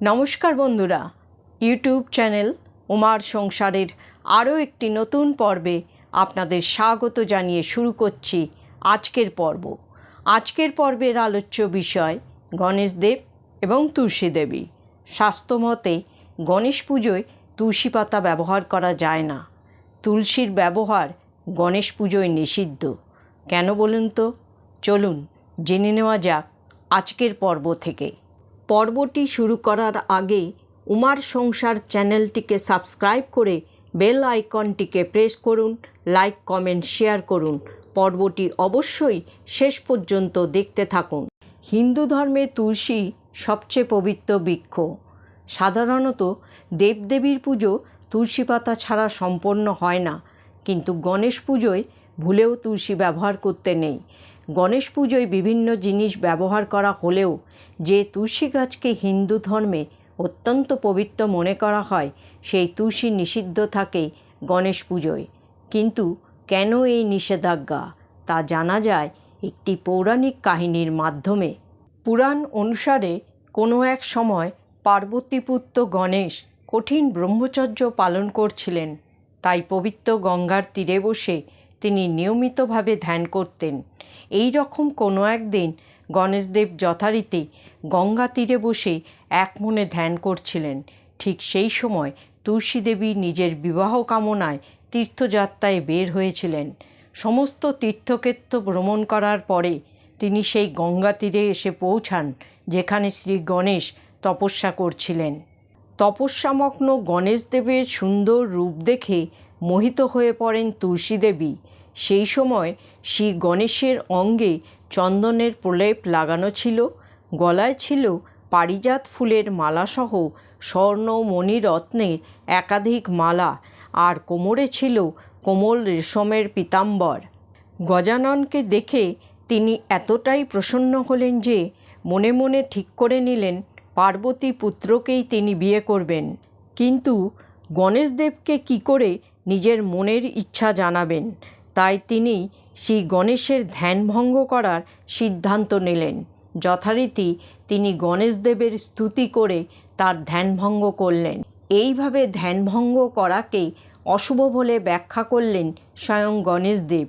নমস্কার বন্ধুরা, YouTube channel উমার সংসারের আরও একটি নতুন পর্বে আপনাদের স্বাগত জানিয়ে শুরু করছি আজকের পর্ব। আজকের পর্বের আলোচ্য বিষয় গণেশদেব এবং তুলসী দেবী। স্বাস্থ্যমতে গণেশ পুজোয় তুলসী পাতা ব্যবহার করা যায় না। তুলসীর ব্যবহার গণেশ পুজোয় নিষিদ্ধ। কেন বলুন তো? চলুন জেনে নেওয়া যাক আজকের পর্ব থেকে। পর্বটি শুরু করার আগে উমার সংসার চ্যানেলটিকে সাবস্ক্রাইব করে বেল আইকনটিকে প্রেস করুন, লাইক, কমেন্ট, শেয়ার করুন। পর্বটি অবশ্যই শেষ পর্যন্ত দেখতে থাকুন। হিন্দু ধর্মে তুলসী সবচেয়ে পবিত্র বৃক্ষ। সাধারণত দেবদেবীর পুজো তুলসী পাতা ছাড়া সম্পন্ন হয় না, কিন্তু গণেশ পুজোয় ভুলেও তুলসী ব্যবহার করতে নেই। গণেশ পুজোয় বিভিন্ন জিনিস ব্যবহার করা হলেও যে তুলসী গাছকে হিন্দু ধর্মে অত্যন্ত পবিত্র মনে করা হয়, সেই তুলসী নিষিদ্ধ থাকে গণেশ পুজোয়। কিন্তু কেন এই নিষেধাজ্ঞা? তা জানা যায় একটি পৌরাণিক কাহিনীর মাধ্যমে। পুরাণ অনুসারে কোনো এক সময় পার্বতীপুত্র গণেশ কঠিন ব্রহ্মচর্য পালন করছিলেন। তাই পবিত্র গঙ্গার তীরে বসে তিনি নিয়মিতভাবে ধ্যান করতেন। এই রকম কোনো একদিন গণেশদেব যথারীতি গঙ্গা তীরে বসে এক মনে ধ্যান করছিলেন। ঠিক সেই সময় তুলসী দেবী নিজের বিবাহ কামনায় তীর্থযাত্রায় বের হয়েছিলেন। সমস্ত তীর্থক্ষেত্র ভ্রমণ করার পরে তিনি সেই গঙ্গা তীরে এসে পৌঁছান, যেখানে শ্রী গণেশ তপস্যা করছিলেন। তপস্যামগ্ন গণেশদেবের সুন্দর রূপ দেখে মোহিত হয়ে পড়েন তুলসী দেবী। সেই সময় শ্রী গণেশের অঙ্গে চন্দনের প্রলেপ লাগানো ছিল, গলায় ছিল পারিজাত ফুলের মালাসহ স্বর্ণ মণিরত্নের একাধিক মালা আর কোমরে ছিল কোমল রেশমের পীতাম্বর। গজাননকে দেখে তিনি এতটাই প্রসন্ন হলেন যে মনে মনে ঠিক করে নিলেন, পার্বতী পুত্রকেই তিনি বিয়ে করবেন। কিন্তু গণেশদেবকে কি করে নিজের মনের ইচ্ছা জানাবেন? তাই তিনি শ্রী গণেশের ধ্যানভঙ্গ করার সিদ্ধান্ত নিলেন। যথারীতি তিনি গণেশদেবের স্তুতি করে তার ধ্যানভঙ্গ করলেন। এইভাবে ধ্যানভঙ্গ করাকে অশুভ বলে ব্যাখ্যা করলেন স্বয়ং গণেশদেব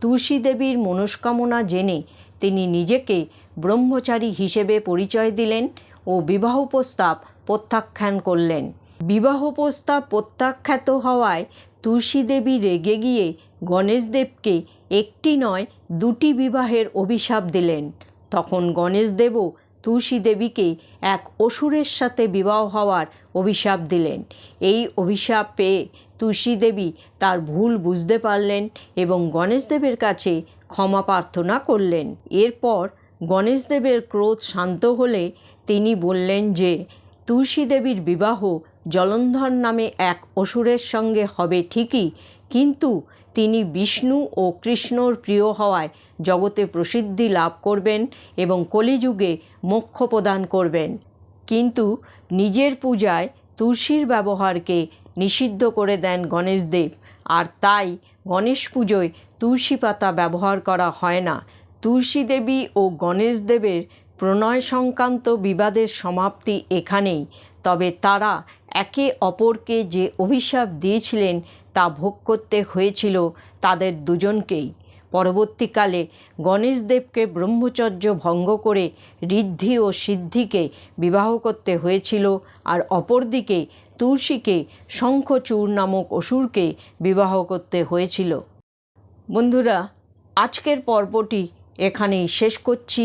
তুলসী দেবীর মনস্কামনা জেনে তিনি নিজেকে ব্রহ্মচারী হিসেবে পরিচয় দিলেন ও বিবাহ প্রস্তাব প্রত্যাখ্যান করলেন। বিবাহ প্রস্তাব প্রত্যাখ্যাত হওয়ায় তুলসী দেবী রেগে গিয়ে গণেশদেবকে একটি নয়, দুটি বিবাহের অভিশাপ দিলেন। তখন গণেশদেবও তুলসী দেবীকে এক অসুরের সাথে বিবাহ হওয়ার অভিশাপ দিলেন। এই অভিশাপ পেয়ে তুলসী দেবী তার ভুল বুঝতে পারলেন এবং গণেশদেবের কাছে ক্ষমা প্রার্থনা করলেন। এরপর গণেশদেবের ক্রোধ শান্ত হলে তিনি বললেন যে, তুলসী দেবীর বিবাহ জলন্ধর নামে এক অসুরের সঙ্গে হবে ঠিকই কিন্তু তিনি বিষ্ণু ও কৃষ্ণর প্রিয় হওয়ায় জগতে প্রসিদ্ধি লাভ করবেন এবং কলিযুগে মোক্ষ প্রদান করবেন। কিন্তু নিজের পূজায় তুলসীর ব্যবহারকে নিষিদ্ধ করে দেন গণেশদেব আর তাই গণেশ পুজোয় তুলসী পাতা ব্যবহার করা হয় না। তুলসী দেবী ও গণেশদেবের প্রণয় সংক্রান্ত বিবাদের সমাপ্তি এখানেই। তবে তারা একে অপরকে যে অভিশাপ দিয়েছিলেন তা ভোগ করতে হয়েছিল তাদের দুজনকেই। পরবর্তীকালে গণেশদেবকে ব্রহ্মচর্য ভঙ্গ করে ঋদ্ধি ও সিদ্ধিকে বিবাহ করতে হয়েছিল আর অপরদিকে তুলসীকে শঙ্খচূড় নামক অসুরকে বিবাহ করতে হয়েছিল। বন্ধুরা, আজকের পর্বটি এখানেই শেষ করছি।